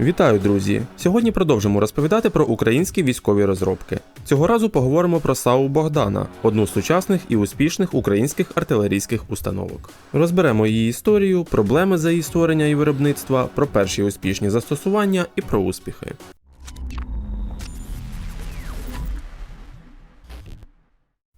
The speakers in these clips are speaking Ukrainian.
Вітаю, друзі! Сьогодні продовжимо розповідати про українські військові розробки. Цього разу поговоримо про САУ Богдана, одну з сучасних і успішних українських артилерійських установок. Розберемо її історію, проблеми за її створення і виробництва, про перші успішні застосування і про успіхи.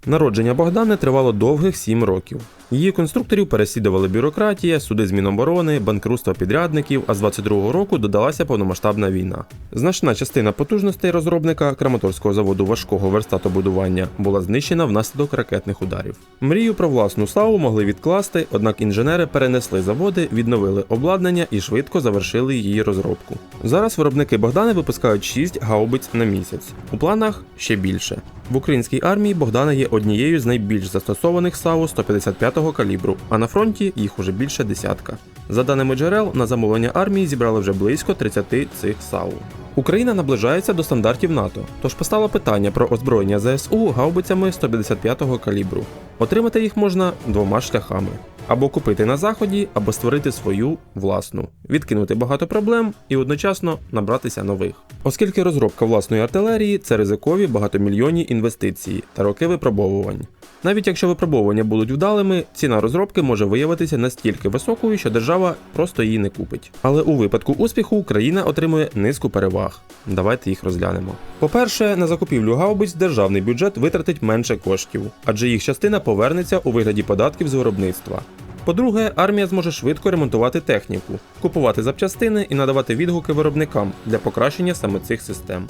Народження Богдани тривало довгих сім років. Її конструкторів переслідували бюрократія, суди з Міноборони, банкрутство підрядників, а з 22-го року додалася повномасштабна війна. Значна частина потужностей розробника Краматорського заводу важкого верстатобудування була знищена внаслідок ракетних ударів. Мрію про власну САУ могли відкласти, однак інженери перенесли заводи, відновили обладнання і швидко завершили її розробку. Зараз виробники Богдани випускають 6 гаубиць на місяць. У планах ще більше. В українській армії Богдана є однією з найбільш застосованих САУ 155-го калібру, а на фронті їх уже більше десятка. За даними джерел, на замовлення армії зібрали вже близько 30 цих САУ. Україна наближається до стандартів НАТО, тож постало питання про озброєння ЗСУ гаубицями 155-го калібру. Отримати їх можна двома шляхами: або купити на заході, або створити свою власну, відкинути багато проблем і одночасно набратися нових. Оскільки розробка власної артилерії це ризикові багатомільйонні інвестиції та роки випробовувань. Навіть якщо випробовування будуть вдалими, ціна розробки може виявитися настільки високою, що держава просто її не купить. Але у випадку успіху Україна отримує низку переваг. Давайте їх розглянемо. По-перше, на закупівлю гаубиць державний бюджет витратить менше коштів, адже їх частина повернеться у вигляді податків з виробництва. По-друге, армія зможе швидко ремонтувати техніку, купувати запчастини і надавати відгуки виробникам для покращення саме цих систем.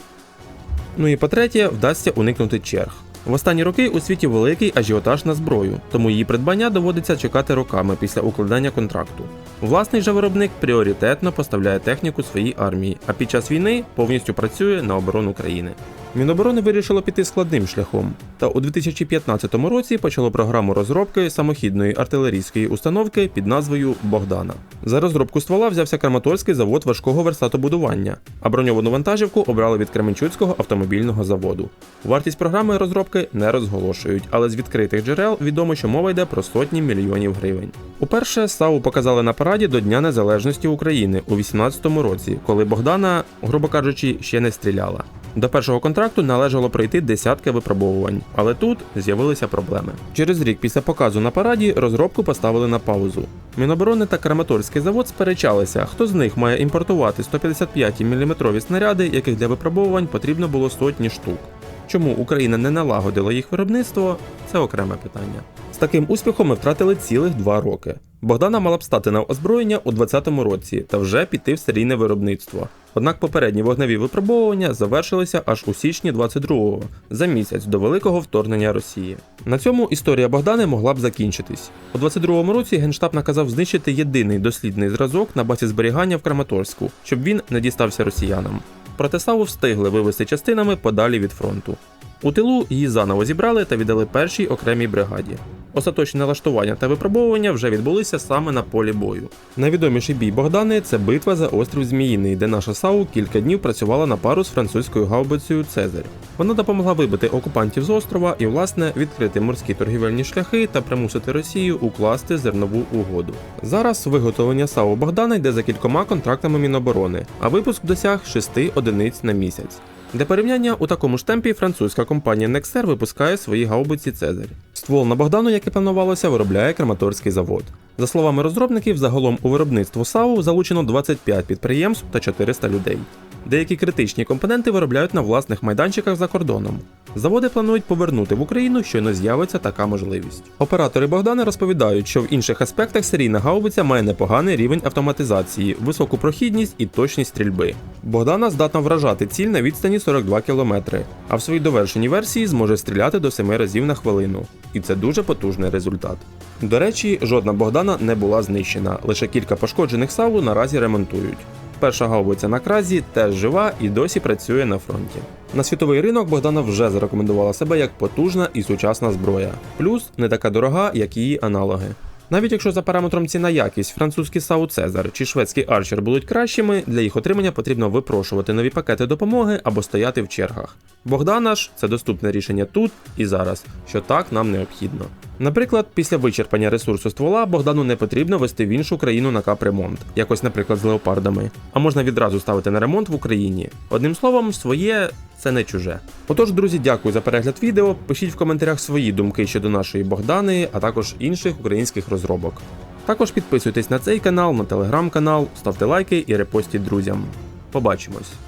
Ну і по-третє, вдасться уникнути черг. В останні роки у світі великий ажіотаж на зброю, тому її придбання доводиться чекати роками після укладання контракту. Власний же виробник пріоритетно поставляє техніку своїй армії, а під час війни повністю працює на оборону країни. Міноборони вирішило піти складним шляхом, та у 2015 році почало програму розробки самохідної артилерійської установки під назвою Богдана. За розробку ствола взявся Краматорський завод важкого верстатобудування, а броньовану вантажівку обрали від Кременчуцького автомобільного заводу. Вартість програми розробки не розголошують, але з відкритих джерел відомо, що мова йде про сотні мільйонів гривень. Уперше САУ показали на параді до Дня Незалежності України у 18-му році, коли Богдана, грубо кажучи, ще не стріляла. До першого контракту належало пройти десятки випробовувань, але тут з'явилися проблеми. Через рік після показу на параді розробку поставили на паузу. Міноборони та Краматорський завод сперечалися, хто з них має імпортувати 155 мм снаряди, яких для випробовувань потрібно було сотні штук. Чому Україна не налагодила їх виробництво, це окреме питання. З таким успіхом ми втратили цілих два роки. Богдана мала б стати на озброєння у 2020 році та вже піти в серійне виробництво. Однак попередні вогневі випробовування завершилися аж у січні 22-го, за місяць до великого вторгнення Росії. На цьому історія Богдани могла б закінчитись. У 22-му році Генштаб наказав знищити єдиний дослідний зразок на базі зберігання в Краматорську, щоб він не дістався росіянам. Проте славу встигли вивести частинами подалі від фронту. У тилу її заново зібрали та віддали першій окремій бригаді. Остаточне налаштування та випробовування вже відбулися саме на полі бою. Найвідоміший бій Богдани це битва за острів Зміїний, де наша САУ кілька днів працювала на пару з французькою гаубицею Цезарь. Вона допомогла вибити окупантів з острова і, власне, відкрити морські торгівельні шляхи та примусити Росію укласти зернову угоду. Зараз виготовлення САУ Богдана йде за кількома контрактами Міноборони, а випуск досяг 6 одиниць на місяць. Для порівняння у такому ж темпі французька компанія Nexer випускає свої гаубиці Цезарь. Ствол на Богдану, як і планувалося, виробляє Краматорський завод. За словами розробників, загалом у виробництво САУ залучено 25 підприємств та 400 людей. Деякі критичні компоненти виробляють на власних майданчиках за кордоном. Заводи планують повернути в Україну, щойно з'явиться така можливість. Оператори Богдана розповідають, що в інших аспектах серійна гаубиця має непоганий рівень автоматизації, високу прохідність і точність стрільби. Богдана здатна вражати ціль на відстані 42 км, а в своїй довершеній версії зможе стріляти до 7 разів на хвилину. І це дуже потужний результат. До речі, жодна Богдана не була знищена, лише кілька пошкоджених САУ наразі ремонтують. Перша гаубиця на кразі теж жива і досі працює на фронті. На світовий ринок Богдана вже зарекомендувала себе як потужна і сучасна зброя, плюс не така дорога, як її аналоги. Навіть якщо за параметром ціна якість французький САУ Цезар чи шведський Арчер будуть кращими, для їх отримання потрібно випрошувати нові пакети допомоги або стояти в чергах. Богдана ж це доступне рішення тут і зараз, що так нам необхідно. Наприклад, після вичерпання ресурсу ствола Богдану не потрібно вести в іншу країну на капремонт, якось, наприклад, з леопардами, а можна відразу ставити на ремонт в Україні. Одним словом, своє це не чуже. Отож, друзі, дякую за перегляд відео. Пишіть в коментарях свої думки щодо нашої Богдани, а також інших українських розробок. Також підписуйтесь на цей канал, на телеграм-канал, ставте лайки і репостіть друзям. Побачимось!